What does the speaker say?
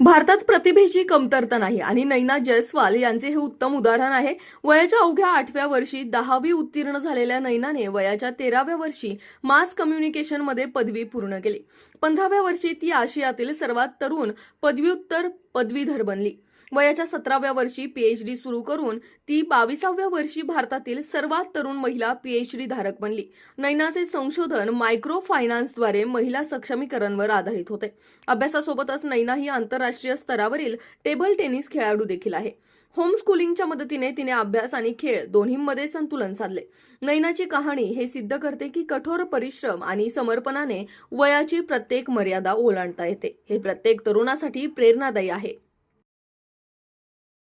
भारतात प्रतिभेची कमतरता नाही. आणि नैना जयस्वाल यांचे हे उत्तम उदाहरण आहे. वयाच्या अवघ्या आठव्या वर्षी दहावी उत्तीर्ण झालेल्या नैनाने वयाच्या तेराव्या वर्षी मास कम्युनिकेशनमध्ये पदवी पूर्ण केली. पंधराव्या वर्षी ती आशियातील सर्वात तरुण पदव्युत्तर पदवीधर बनली. वयाच्या सतराव्या वर्षी पीएचडी सुरू करून ती बावीसाव्या वर्षी भारतातील सर्वात तरुण महिला पीएचडी धारक बनली. नैनाचे संशोधन मायक्रो फायनान्सद्वारे महिला सक्षमीकरणवर आधारित होते. अभ्यासासोबतच नैना ही आंतरराष्ट्रीय स्तरावरील टेबल टेनिस खेळाडू देखील आहे. होमस्कूलिंगच्या मदतीने तिने अभ्यास आणि खेळ दोन्हीमध्ये संतुलन साधले. नैनाची कहाणी हे सिद्ध करते की कठोर परिश्रम आणि समर्पणाने वयाची प्रत्येक मर्यादा ओलांडता येते. हे प्रत्येक तरुणासाठी प्रेरणादायी आहे.